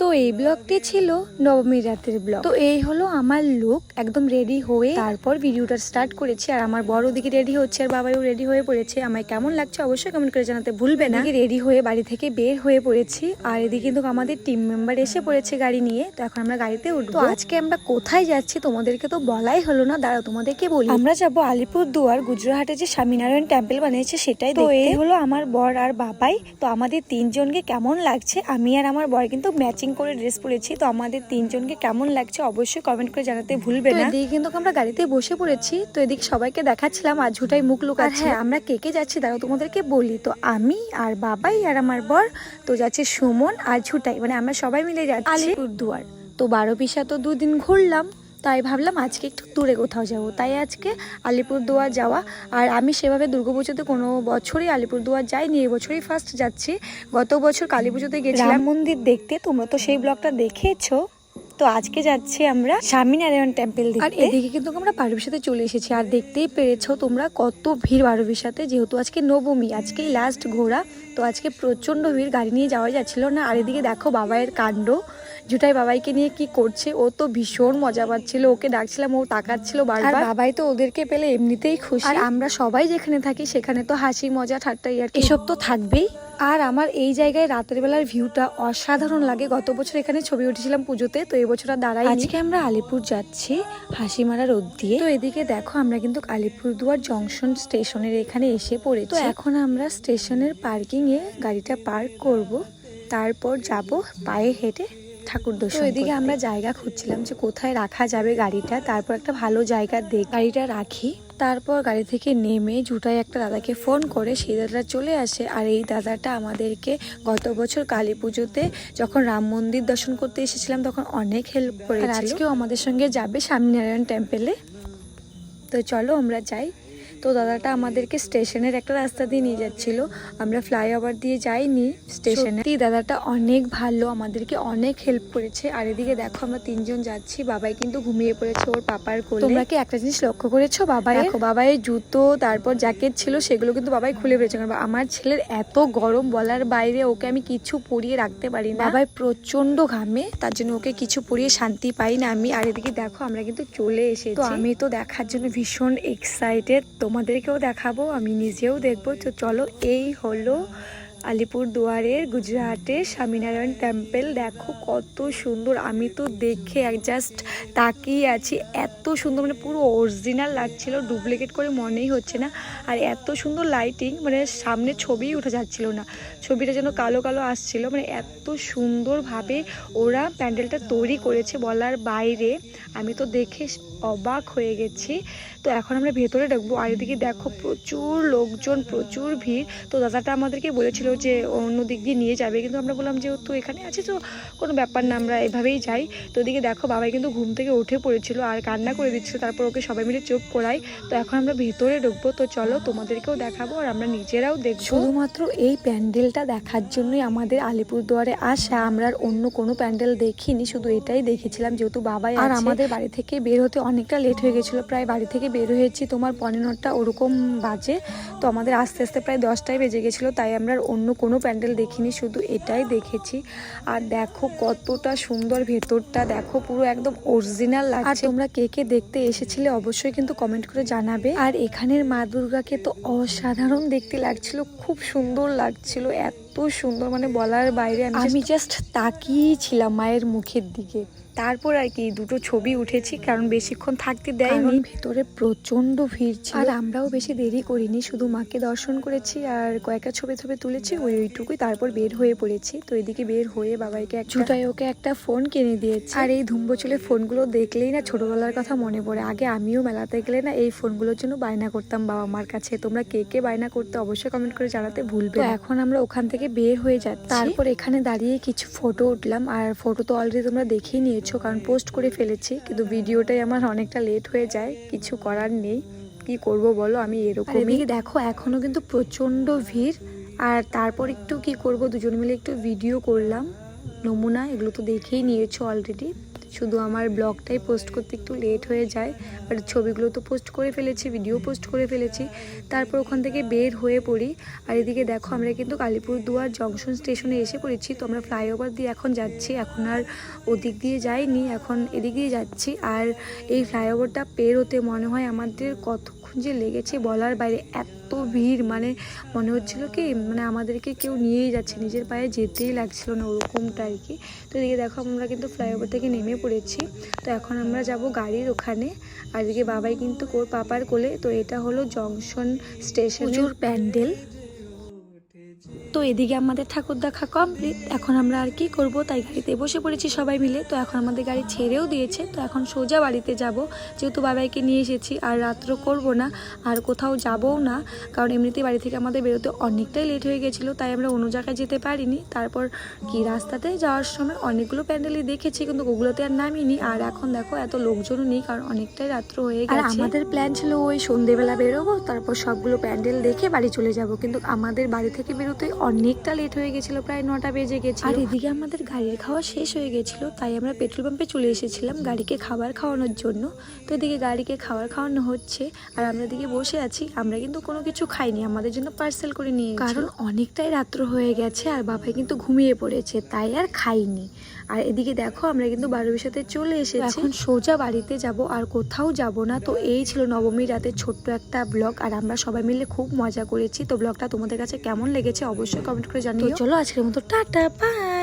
তো এই ব্লগটি ছিল নবমী রাতের ব্লগ। তো এই হলো আমার লুক একদম রেডি হয়ে তারপর ভিডিওটা স্টার্ট করেছি। আর আমার বড় দিকে রেডি হচ্ছে আর বাবাইও রেডি হয়ে পড়েছে। আমায় কেমন লাগছে অবশ্যই কমেন্ট করে জানাতে ভুলবে না। রেডি হয়ে বাড়ি থেকে বের হয়ে পড়েছি। আর এদিকে কিন্তু আমাদের টিম মেম্বার এসে পড়েছে গাড়ি নিয়ে। তো এখন আমরা গাড়িতে উঠবো। তো আজকে আমরা কোথায় যাচ্ছি তোমাদেরকে তো বলাই হলো না। দাঁড়াও তোমাদেরকে বলি। আমরা যাব আলিপুর দুয়ার গুজরাহাটে যে স্বামীনারায়ণ টেম্পল বানিয়েছে সেটাই তো এই হলো আমার বর আর বাবাই। তো আমাদের তিনজনকে কেমন লাগছে? আমি আর আমার বর কিন্তু ম্যাচিং করে ড্রেস পরেছি। তো আমাদের তিনজনকে কেমন লাগছে অবশ্যই কমেন্ট করে জানাতে ভুলবে না। এদিকে কিন্তু আমরা গাড়িতে বসে পড়েছি। তো এদিকে সবাইকে দেখাচ্ছিলাম আর ঝুটাই মুখ লুকাচ্ছে। হ্যাঁ। আমরা কে কে যাচ্ছি দাঁড়াও তোমাদেরকে বলি। তো আমি আর বাবাই আর আমার বর তো যাচ্ছে সুমন আর ঝুটাই। মানে আমরা সবাই মিলে যাচ্ছি। আলিপুরদুয়ার। তো বারো পিসা তো দুদিন ঘুরলাম। তাই ভাবলাম আজকে একটু দূরে কোথাও যাব। তাই আজকে আলিপুরদুয়ার যাওয়া। আর আমি সেভাবে দুর্গাপুজোতে কোনো বছরই আলিপুরদুয়ার যাইনি এই বছরই ফার্স্ট যাচ্ছি। গত বছর কালী পুজোতে গেছিলাম। মন্দির দেখতে তোমরা তো সেই ব্লগটা দেখেছ। তো আজকে যাচ্ছি আমরা স্বামীনারায়ণ টেম্পল দেখতে। আর এদিকে কিন্তু আমরা বারবিশাতে চলে এসেছি। আর দেখতেই পেরেছ তোমরা কত ভিড় বারবিশাতে যেহেতু আজকে নবমী আজকেই লাস্ট ঘোরা তো আজকে প্রচণ্ড ভিড়। গাড়ি নিয়ে যাওয়া যাচ্ছিল না। আর এদিকে দেখো বাবাইয়ের কাণ্ড। জুটাই বাবাইকে নিয়ে কি করছে? ও তো ভীষণ মজা পাচ্ছিল ওকে ডাকছিলাম ও তাকাচ্ছিল বারবার। বাবাই তো ওদেরকে পেলে এমনিতেই খুশি। আর আমরা সবাই যেখানে থাকি সেখানে তো হাসি মজা ঠাট্টা ইয়ার এসব তো থাকবেই। আর আমার এই জায়গায় রাতের বেলার ভিউটা অসাধারণ লাগে। গত বছর এখানে ছবি উঠেছিলাম পুজোতে তো এবছর আর দাঁড়াই আজকে আমরা আলিপুর যাচ্ছি হাসিমারা রোদ দিয়ে। তো এদিকে দেখো আমরা কিন্তু আলিপুরদুয়ার জংশন স্টেশনের এখানে এসে পড়েছি। তো এখন আমরা স্টেশনের পার্কিং এ গাড়িটা পার্ক করব তারপর যাব পায়ে হেঁটে ঠাকুর দর্শন এদিকে আমরা জায়গা খুঁজছিলাম যে কোথায় রাখা যাবে গাড়িটা। তারপর একটা ভালো জায়গা দেখ গাড়িটা রাখি। তারপর গাড়ি থেকে নেমে জুটাই একটা দাদাকে ফোন করে সেই দাদাটা চলে আসে। আর এই দাদাটা আমাদেরকে গত বছর কালী পুজোতে যখন রাম মন্দির দর্শন করতে এসেছিলাম তখন অনেক হেল্প করে আজকেও আমাদের সঙ্গে যাবে স্বামীনারায়ণ টেম্পেলে তো চলো আমরা যাই। তো দাদাটা আমাদেরকে স্টেশনের একটা রাস্তা দিয়ে নিয়ে যাচ্ছিল। আমরা ফ্লাইওভার দিয়ে যাইনি স্টেশনে। দাদাটা অনেক ভালো আমাদেরকে অনেক হেল্প করেছে। আর এদিকে দেখো আমরা তিনজন যাচ্ছি বাবাই কিন্তু ঘুমিয়ে পড়েছে ওর পাপার কোলে। তোমরা কি একটা জিনিস লক্ষ্য করেছ বাবাই দেখো বাবাই জুতো তারপর জ্যাকেট ছিল সেগুলো কিন্তু বাবাই খুলে ফেলেছে। কারণ আমার ছেলের এত গরম বলার বাইরে ওকে আমি কিছু পরিয়ে রাখতে পারি না। বাবাই প্রচণ্ড ঘামে তার জন্য ওকে কিছু পরিয়ে শান্তি পাই না আমি। আর এদিকে দেখো আমরা কিন্তু চলে এসেছি। তো আমি তো দেখার জন্য ভীষণ এক্সাইটেড তোমাদেরকেও দেখাবো, আমি নিজেও দেখব। তো চলো, এই হলো আলিপুর দুয়ারের গুজরাটের স্বামীনারায়ণ টেম্পল দেখো কত সুন্দর, আমি তো দেখে জাস্ট তাকিয়ে আছি। এত সুন্দর মানে পুরো অরিজিনাল লাগছিল ডুপ্লিকেট করে মনেই হচ্ছে না। আর এত সুন্দর লাইটিং মানে সামনে ছবিই উঠে যাচ্ছিল না। ছবিটা যেন কালো কালো আসছিল মানে এত সুন্দরভাবে ওরা প্যান্ডেলটা তৈরি করেছে বলার বাইরে। আমি তো দেখে অবাক হয়ে গেছি। তো এখন আমরা ভেতরে ঢুকবো। আর এদিকে দেখো প্রচুর লোকজন প্রচুর ভিড়। তো দাদাটা আমাদেরকে বলেছিল যে অন্য দিক দিয়ে নিয়ে যাবে। কিন্তু আমরা বললাম যেহেতু এখানে আছে তো কোনো ব্যাপার না আমরা এভাবেই যাই। তো ওদিকে দেখো বাবাই কিন্তু ঘুম থেকে উঠে পড়েছিল আর কান্না করে দিচ্ছিল। তারপর ওকে সবাই মিলে চোখ করাই। তো এখন আমরা ভেতরে ঢুকবো। তো চলো তোমাদেরকেও দেখাবো আর আমরা নিজেরাও দেখব। শুধুমাত্র এই প্যান্ডেলটা দেখার জন্যই আমাদের আলিপুরদুয়ারে আসা। আমরা আর অন্য কোনো প্যান্ডেল দেখিনি শুধু এটাই দেখেছিলাম যেহেতু বাবাই আর আমাদের বাড়ি থেকে বের হতে অনেকটা লেট হয়ে গেছিল। প্রায় বাড়ি থেকে বের হয়েছি তোমার পনেরোটা ওরকম বাজে। তো আমাদের আস্তে আস্তে প্রায় দশটায় বেজে গেছিল তাই আমরা অন্য কোনো প্যান্ডেল দেখিনি শুধু এটাই দেখেছি। আর দেখো কতটা সুন্দর ভেতরটা দেখো পুরো একদম অরিজিনাল লাগছে। তোমরা কে কে দেখতে এসেছিলে অবশ্যই কিন্তু কমেন্ট করে জানাবে। আর এখানের মা দুর্গাকে তো অসাধারণ দেখতে লাগছিল খুব সুন্দর লাগছিল এত সুন্দর মানে বলার বাইরে আমি আমি জাস্ট তাকিয়েই ছিলাম মায়ের মুখের দিকে। তারপর আর কি দুটো ছবি উঠেছি কারণ বেশিক্ষণ থাকতে দেয়নি। ভেতরে প্রচণ্ড ভিড় ছিল। আর আমরাও বেশি দেরি করিনি শুধু মাকে দর্শন করেছি আর কয়েকটা ছবি ছবি তুলেছি ওই ওইটুকুই তারপর বের হয়ে পড়েছি। তো এদিকে বের হয়ে বাবাইকে এক ঝুটাই ওকে একটা ফোন কিনে দিয়েছে। আর এই ধুম্বচুলে ফোনগুলো দেখলেই না ছোটবেলার কথা মনে পড়ে। আগে আমিও মেলাতে গেলে না এই ফোনগুলোর জন্য বায়না করতাম বাবা মার কাছে। তোমরা কে কে বায়না করতে অবশ্যই কমেন্ট করে জানাতে ভুলবে এখন আমরা ওখান থেকে বের হয়ে যাচ্ছি। তারপর এখানে দাঁড়িয়ে কিছু ফটো উঠলাম আর ফটো তো অলরেডি তোমরা দেখেই নিয়েছো। কারণ পোস্ট করে ফেলেছি, কিন্তু ভিডিওটাই আমার অনেকটা লেট হয়ে যায়, কিছু করার নেই। কি করব বলো? আমি এরকমই। দেখো এখনও কিন্তু প্রচণ্ড ভিড়, আর তারপর একটু কি করব? দুজন মিলে একটু ভিডিও করলাম। নমুনা, এগুলো তো দেখেই নিয়েছো অলরেডি শুধু আমার ব্লগটাই পোস্ট করতে একটু লেট হয়ে যায় বাট ছবিগুলো তো পোস্ট করে ফেলেছি ভিডিও পোস্ট করে ফেলেছি। তারপর ওখান থেকে বের হয়ে পড়ি, আর এদিকে দেখো আমরা কিন্তু কালীপুর দুয়ার জংশন স্টেশনে এসে পড়েছি, তো আমরা ফ্লাইওভার দিয়ে এখন যাচ্ছি, এখন আর ওদিক দিয়ে যাইনি, এখন এদিক দিয়ে যাচ্ছি। আর এই ফ্লাইওভারটা পের হতে মনে হয় আমাদের কতক্ষণ যে লেগেছে বলার বাইরে এত ভিড় মানে মনে হচ্ছিল কি মানে আমাদেরকে কেউ নিয়েই যাচ্ছে, নিজের পায়ে যেতেই লাগছিল না ওরকমটা আর কি। তো এদিকে দেখো আমরা কিন্তু ফ্লাইওভার থেকে নেমে পড়েছি। তো এখন আমরা যাব গাড়ির ওখানে। আর এদিকে বাবাই কিন্তু কোর পাপার কোলে। তো এটা হলো জংশন স্টেশনের প্যান্ডেল। তো এদিকে আমাদের ঠাকুর দেখা কমপ্লিট এখন আমরা আর কি করব? তাই গাড়িতে বসে পড়েছি সবাই মিলে। তো এখন আমাদের গাড়ি ছেড়েও দিয়েছে। তো এখন সোজা বাড়িতে যাব। যেহেতু বাবাইকে নিয়ে এসেছি আর রাত্র করব না আর কোথাও যাবও না। কারণ এমনিতেই বাড়ি থেকে আমাদের বেরোতে অনেকটাই লেট হয়ে গেছিল তাই আমরা অন্য জায়গায় যেতে পারিনি। তারপর কি রাস্তাতে যাওয়ার সময় অনেকগুলো প্যান্ডেলই দেখেছি কিন্তু ওগুলোতে আর নামিনি। আর এখন দেখো এত লোকজনও নেই কারণ অনেকটাই রাত্র হয়ে গেছে। আর আমাদের প্ল্যান ছিল ওই সন্ধেবেলা বেরোবো তারপর সবগুলো প্যান্ডেল দেখে বাড়ি চলে যাব। কিন্তু আমাদের বাড়ি থেকে বেরোতে অনেকটা লেট হয়ে গেছিল প্রায় নটা বেজে গেছে আর এদিকে আমাদের গাড়ির খাওয়া শেষ হয়ে গেছিল তাই আমরা পেট্রোল পাম্পে চলে এসেছিলাম গাড়িকে খাবার খাওয়ানোর জন্য। তো এদিকে গাড়িকে খাবার খাওয়ানো হচ্ছে আর আমরা এদিকে বসে আছি আমরা কিন্তু কোনো কিছু খাইনি আমাদের জন্য পার্সেল করে নিয়ে কারণ অনেকটাই রাত্র হয়ে গেছে আর বাবাই কিন্তু ঘুমিয়ে পড়েছে তাই আর খাইনি। আর এদিকে দেখো আমরা কিন্তু বারবির সাথে চলে এসেছি। এখন সোজা বাড়িতে যাব আর কোথাও যাব না। তো এই ছিল নবমীর রাতের ছোট্ট একটা ব্লগ আর আমরা সবাই মিলে খুব মজা করেছি। তো ব্লগটা তোমাদের কাছে কেমন লেগেছে অবশ্যই কমেন্ট করে জানিও। চলো আজকের মতো টাটা বাই